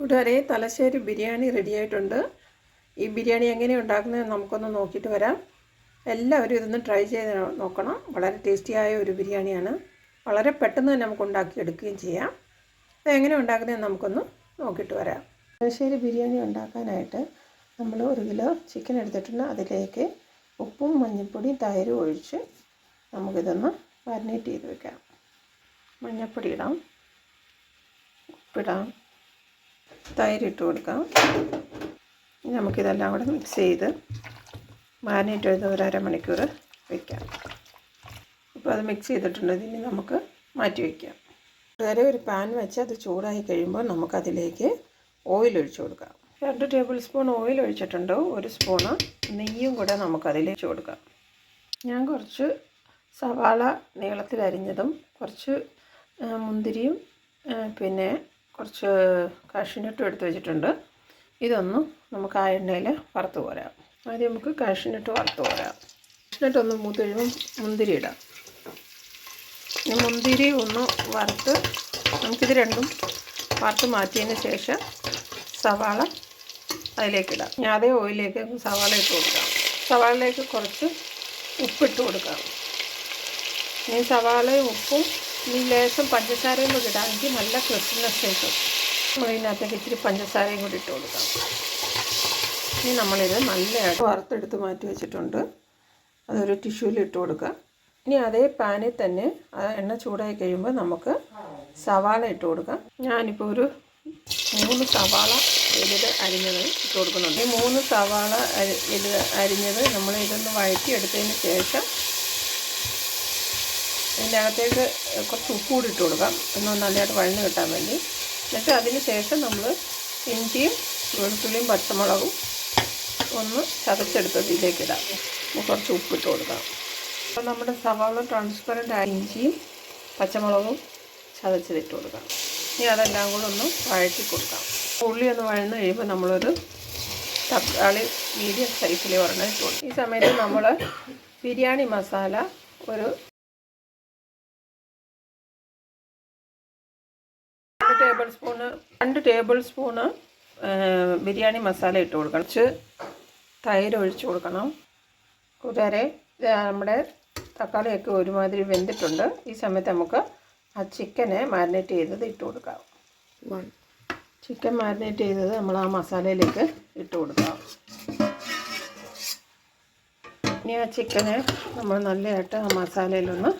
കൂട്ടുകാരെ തലശ്ശേരി ബിരിയാണി റെഡി ആയിട്ടുണ്ട് ഈ ബിരിയാണി എങ്ങനെ ഉണ്ടാക്കുന്നത് നമുക്കൊന്ന് നോക്കിയിട്ട് വരാം. എല്ലാവരും ഇതൊന്ന് ട്രൈ ചെയ്ത് നോക്കണം. വളരെ ടേസ്റ്റിയായ ഒരു ബിരിയാണിയാണ്. വളരെ പെട്ടെന്ന് തന്നെ നമുക്ക് ഉണ്ടാക്കിയെടുക്കുകയും ചെയ്യാം. അത് എങ്ങനെ ഉണ്ടാക്കുന്നതെന്ന് നമുക്കൊന്ന് നോക്കിയിട്ട് വരാം. തലശ്ശേരി ബിരിയാണി ഉണ്ടാക്കാനായിട്ട് നമ്മൾ ഒരു കിലോ ചിക്കൻ എടുത്തിട്ടുണ്ട്. അതിലേക്ക് ഉപ്പും മഞ്ഞൾപ്പൊടിയും തൈരും ഒഴിച്ച് നമുക്കിതൊന്ന് മാരിനേറ്റ് ചെയ്ത് വെക്കാം. മഞ്ഞൾപ്പൊടി ഇടാം. ഉപ്പിടാം. തൈര് ഇട്ട് കൊടുക്കാം. ഇനി നമുക്കിതെല്ലാം കൂടെ മിക്സ് ചെയ്ത് മാരിനേറ്റ് ചെയ്ത് ഒരു അരമണിക്കൂർ വയ്ക്കാം ഇപ്പോൾ അത് മിക്സ് ചെയ്തിട്ടുണ്ട്. ഇനി നമുക്ക് മാറ്റി വയ്ക്കാം വേറെ ഒരു പാൻ വെച്ച് അത് ചൂടായി കഴിയുമ്പോൾ നമുക്കതിലേക്ക് ഓയിൽ ഒഴിച്ചു കൊടുക്കാം. രണ്ട് ടേബിൾ സ്പൂൺ ഓയിൽ ഒഴിച്ചിട്ടുണ്ട്. ഒരു സ്പൂണ് നെയ്യും കൂടെ നമുക്കതിലേക്ക് കൊടുക്കാം. ഞാൻ കുറച്ച് സവാള നീളത്തിൽ അരിഞ്ഞതും കുറച്ച് മുന്തിരിയും പിന്നെ കുറച്ച് കാഷ്യൂനട്ടും എടുത്ത് വെച്ചിട്ടുണ്ട്. ഇതൊന്നും നമുക്ക് ആ എണ്ണയിൽ വറുത്ത് പോരാം ആദ്യം നമുക്ക് കാഷ്യൂനട്ട് വറുത്ത് പോരാം കാഷ്യൂനട്ട് ഒന്ന് മൂത്ത് കഴിയുമ്പോൾ മുന്തിരി ഇടാം. മുന്തിരി ഒന്ന് വറുത്ത് നമുക്കിത് രണ്ടും വറുത്ത് മാറ്റിയതിന് ശേഷം സവാള അതിലേക്കിടാം ഞാൻ അതേ ഓയിലേക്ക് സവാള ഇട്ട് കൊടുക്കാം. സവാളയിലേക്ക് കുറച്ച് ഉപ്പിട്ട് കൊടുക്കാം. ഈ സവാളയും ഉപ്പും ഇനി ലേശം പഞ്ചസാരയും കൂടി ഇടാം. എനിക്ക് നല്ല ക്രിസ്മസ് കിട്ടും നമ്മൾ ഇതിനകത്തേക്ക് ഇച്ചിരി പഞ്ചസാരയും കൂടി ഇട്ട് കൊടുക്കാം. ഇനി നമ്മളിത് നല്ലതായിട്ട് വറുത്തെടുത്ത് മാറ്റി വെച്ചിട്ടുണ്ട്. അതൊരു ടിഷ്യൂവിൽ ഇട്ട് കൊടുക്കുക ഇനി അതേ പാനിൽ തന്നെ എണ്ണ ചൂടായി കഴിയുമ്പോൾ നമുക്ക് സവാള ഇട്ട് കൊടുക്കാം. ഞാനിപ്പോൾ ഒരു മൂന്ന് സവാള വലുത് അരിഞ്ഞത് ഇട്ട് കൊടുക്കുന്നുണ്ട്. ഈ മൂന്ന് സവാള ഇത് അരിഞ്ഞത് നമ്മൾ ഇതൊന്ന് വഴറ്റിയെടുത്തതിന് ശേഷം ഇതിന്റെ അകത്തേക്ക് കുറച്ച് ഉപ്പ് കൂടി ഇട്ട് കൊടുക്കാം. ഒന്ന് നല്ലതായിട്ട് വഴന്ന് കിട്ടാൻ വേണ്ടി. എന്നിട്ട് അതിന് ശേഷം നമ്മൾ ഇഞ്ചിയും വെളുത്തുള്ളിയും പച്ചമുളകും ഒന്ന് ചതച്ചെടുത്തത് ഇതിലേക്ക് ഇടാം. നമുക്ക് കുറച്ച് ഉപ്പിട്ട് കൊടുക്കാം. അപ്പോൾ നമ്മുടെ സവാള ട്രാൻസ്പെറന്റ് ആയ ഇഞ്ചിയും പച്ചമുളകും ചതച്ചതിട്ട് കൊടുക്കാം. ഇനി അതെല്ലാം കൂടെ ഒന്ന് വഴറ്റി കൊടുക്കാം. ഉള്ളി ഒന്ന് വഴന്ന് കഴിയുമ്പോൾ നമ്മളൊരു തക്കാളി മീഡിയം സൈസിൽ കൊടുക്കും. ഈ സമയത്ത് നമ്മൾ ബിരിയാണി മസാല ഒരു ടേബിൾ സ്പൂണ് രണ്ട് ടേബിൾ സ്പൂണ് ബിരിയാണി മസാല ഇട്ട് കൊടുക്കണം. കുറച്ച് തൈര് ഒഴിച്ചു കൊടുക്കണം. കൂട്ടുകാരെ നമ്മുടെ തക്കാളിയൊക്കെ ഒരുമാതിരി വെന്തിട്ടുണ്ട്. ഈ സമയത്ത് നമുക്ക് ആ ചിക്കനെ മാരിനേറ്റ് ചെയ്തത് ഇട്ട് കൊടുക്കാം. ചിക്കൻ മാരിനേറ്റ് ചെയ്തത് നമ്മൾ ആ മസാലയിലേക്ക് ഇട്ട് കൊടുക്കാം. ഇനി ആ ചിക്കനെ നമ്മൾ നല്ലതായിട്ട് ആ മസാലയിലൊന്ന്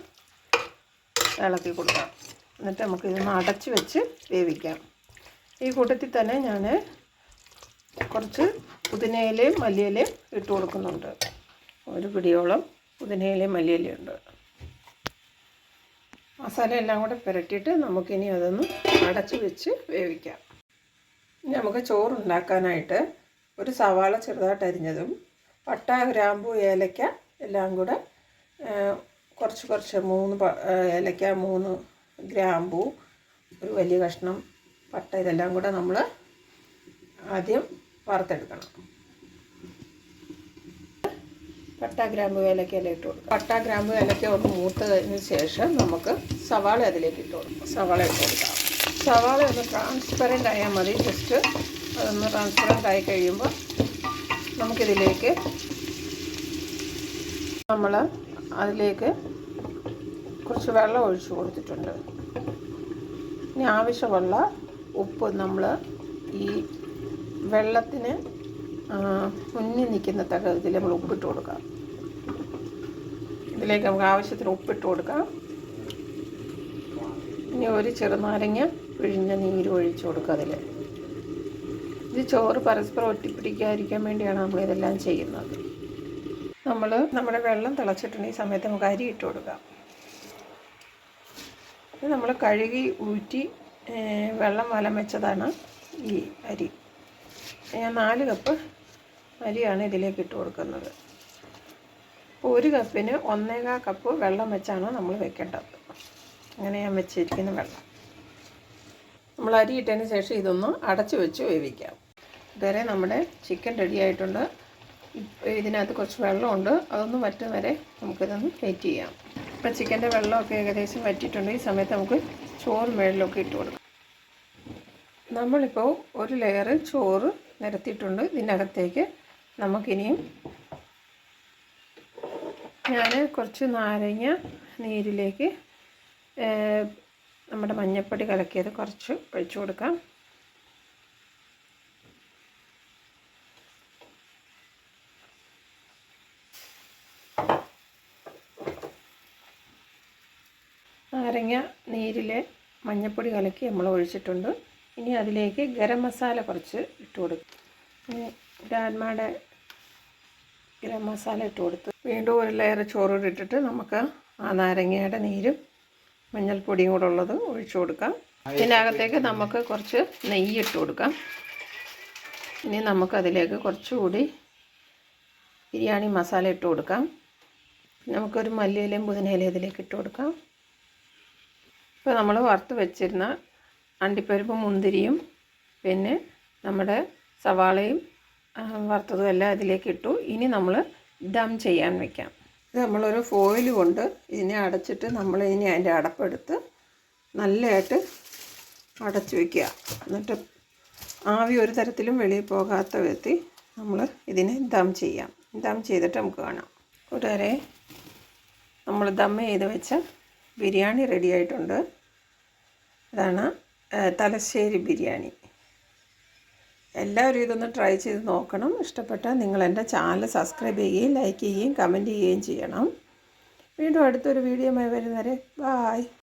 ഇളക്കി കൊടുക്കാം. എന്നിട്ട് നമുക്ക് ഇതൊന്ന് അടച്ച് വെച്ച് വേവിക്കാം. ഈ കൂട്ടത്തിൽ തന്നെ ഞാൻ കുറച്ച് പുതിനയിലയും മല്ലിയിലയും ഇട്ട് കൊടുക്കുന്നുണ്ട്. ഒരു പിടിയോളം പുതിനയിലയും മല്ലിയിലയും ഉണ്ട്. മസാല എല്ലാം കൂടെ പുരട്ടിയിട്ട് നമുക്കിനി അതൊന്ന് അടച്ച് വെച്ച് വേവിക്കാം. ഇനി നമുക്ക് ചോറുണ്ടാക്കാനായിട്ട് ഒരു സവാള ചെറുതായിട്ട് അരിഞ്ഞതും പട്ട ഗ്രാമ്പു ഏലക്ക എല്ലാം കൂടെ കുറച്ച് കുറച്ച് മൂന്ന് ഏലക്ക മൂന്ന് ഗ്രാമ്പു ഒരു വലിയ കഷ്ണം പട്ട ഇതെല്ലാം കൂടെ നമ്മൾ ആദ്യം വറുത്തെടുക്കണം. പട്ട ഗ്രാമ്പ് ഏലക്ക എല്ലാം ഇട്ട് കൊടുക്കും. പട്ട ഗ്രാമ്പ് ഏലക്ക ഒന്ന് മൂത്തതിന് ശേഷം നമുക്ക് സവാള അതിലേക്ക് ഇട്ട് കൊടുക്കും. സവാള ഇട്ട് കൊടുക്കാം. സവാള ഒന്ന് ട്രാൻസ്പെറന്റ് ആയാൽ മതി. ജസ്റ്റ് അതൊന്ന് ട്രാൻസ്പെറന്റ് ആയി കഴിയുമ്പോൾ നമുക്കിതിലേക്ക് നമ്മൾ അതിലേക്ക് കുറച്ച് വെള്ളം ഒഴിച്ചു കൊടുത്തിട്ടുണ്ട്. ഇനി ആവശ്യമുള്ള ഉപ്പ് നമ്മൾ ഈ വെള്ളത്തിന് മുന്നിൽ നിൽക്കുന്ന തകത്തിൽ നമ്മൾ ഉപ്പിട്ട് കൊടുക്കാം. ഇതിലേക്ക് നമുക്ക് ആവശ്യത്തിന് ഉപ്പിട്ട് കൊടുക്കാം. ഇനി ഒരു ചെറുനാരങ്ങ പിഴിഞ്ഞ നീര് ഒഴിച്ചു കൊടുക്കുക അതിൽ ഇത് ചോറ് പരസ്പരം ഒട്ടിപ്പിടിക്കാതിരിക്കാൻ വേണ്ടിയാണ് നമ്മൾ ഇതെല്ലാം ചെയ്യുന്നത്. നമ്മൾ നമ്മുടെ വെള്ളം തിളച്ചിട്ടുണ്ട്. ഈ സമയത്ത് നമുക്ക് അരി ഇട്ട് കൊടുക്കാം. ഇത് നമ്മൾ കഴുകി ഊറ്റി വെള്ളം വലം വെച്ചതാണ് ഈ അരി. ഞാൻ നാല് കപ്പ് അരിയാണ് ഇതിലേക്ക് ഇട്ട് കൊടുക്കുന്നത്. അപ്പോൾ ഒരു കപ്പിന് ഒന്നേകാൽ കപ്പ് വെള്ളം വെച്ചാണ് നമ്മൾ വെക്കേണ്ടത്. അങ്ങനെ ഞാൻ വെച്ചിരിക്കുന്ന വെള്ളം. നമ്മൾ അരി ഇട്ടതിന് ശേഷം ഇതൊന്ന് അടച്ചു വെച്ച് വേവിക്കാം. ഇതുവരെ നമ്മുടെ ചിക്കൻ റെഡി ആയിട്ടുണ്ട്. ഇതിനകത്ത് കുറച്ച് വെള്ളമുണ്ട്. അതൊന്ന് വറ്റും വരെ നമുക്കിതൊന്ന് വെയിറ്റ് ചെയ്യാം. ഇപ്പം ചിക്കന്റെ വെള്ളമൊക്കെ ഏകദേശം വറ്റിയിട്ടുണ്ട്. ഈ സമയത്ത് നമുക്ക് ചോറ് മേളിലൊക്കെ ഇട്ട് കൊടുക്കാം. നമ്മളിപ്പോൾ ഒരു ലെയർ ചോറ് നിരത്തിയിട്ടുണ്ട്. ഇതിനകത്തേക്ക് നമുക്കിനിയും ഞാൻ കുറച്ച് നാരങ്ങ നീരിലേക്ക് നമ്മുടെ മഞ്ഞൾപ്പൊടി കലക്കിയത് കുറച്ച് ഒഴിച്ചു കൊടുക്കാം. നാരങ്ങ നീരിൽ മഞ്ഞൾപ്പൊടി കലക്കി നമ്മൾ ഒഴിച്ചിട്ടുണ്ട്. ഇനി അതിലേക്ക് ഗരം മസാല കുറച്ച് ഇട്ട് കൊടുക്കും. ഡാൽമയുടെ ഗരം മസാല ഇട്ട് കൊടുത്ത് വീണ്ടും ഒരു ലെയർ ചോറ് ഇട്ടിട്ട് നമുക്ക് ആ നാരങ്ങയുടെ നീരും മഞ്ഞൾപ്പൊടിയും കൂടെ ഉള്ളത് ഒഴിച്ചു കൊടുക്കാം. ഇതിനകത്തേക്ക് നമുക്ക് കുറച്ച് നെയ്യ് ഇട്ട് കൊടുക്കാം. ഇനി നമുക്കതിലേക്ക് കുറച്ചുകൂടി ബിരിയാണി മസാല ഇട്ട് കൊടുക്കാം. നമുക്കൊരു മല്ലിയിലയും പുതിനയിലയും ഇതിലേക്ക് ഇട്ട് കൊടുക്കാം. ഇപ്പോൾ നമ്മൾ വറുത്ത് വെച്ചിരുന്ന അണ്ടിപ്പരിപ്പും മുന്തിരിയും പിന്നെ നമ്മുടെ സവാളയും വറുത്തതും എല്ലാം അതിലേക്ക് ഇട്ടു. ഇനി നമ്മൾ ദം ചെയ്യാൻ വെക്കാം. ഇത് നമ്മളൊരു ഫോയിൽ കൊണ്ട് ഇതിനെ അടച്ചിട്ട് നമ്മൾ ഇനി അതിന്റെ അടപ്പെടുത്ത് നല്ലതായിട്ട് അടച്ചു വയ്ക്കുക എന്നിട്ട് ആവി ഒരു തരത്തിലും വെളിയിൽ പോകാത്ത വിധത്തിൽ നമ്മൾ ഇതിനെ ദം ചെയ്യാം. ദം ചെയ്തിട്ട് നമുക്ക് കാണാം. കൂട്ടുകാരെ നമ്മൾ ദം ചെയ്ത് വെച്ച ബിരിയാണി റെഡി ആയിട്ടുണ്ട്. ഇതാണ് തലശ്ശേരി ബിരിയാണി. എല്ലാവരും ഇതൊന്ന് ട്രൈ ചെയ്ത് നോക്കണം. ഇഷ്ടപ്പെട്ടാൽ നിങ്ങൾ എന്റെ ചാനൽ സബ്സ്ക്രൈബ് ചെയ്യുകയും ലൈക്ക് ചെയ്യുകയും കമന്റ് ചെയ്യുകയും ചെയ്യണം. വീണ്ടും അടുത്തൊരു വീഡിയോ വരുന്നവരെ ബായ്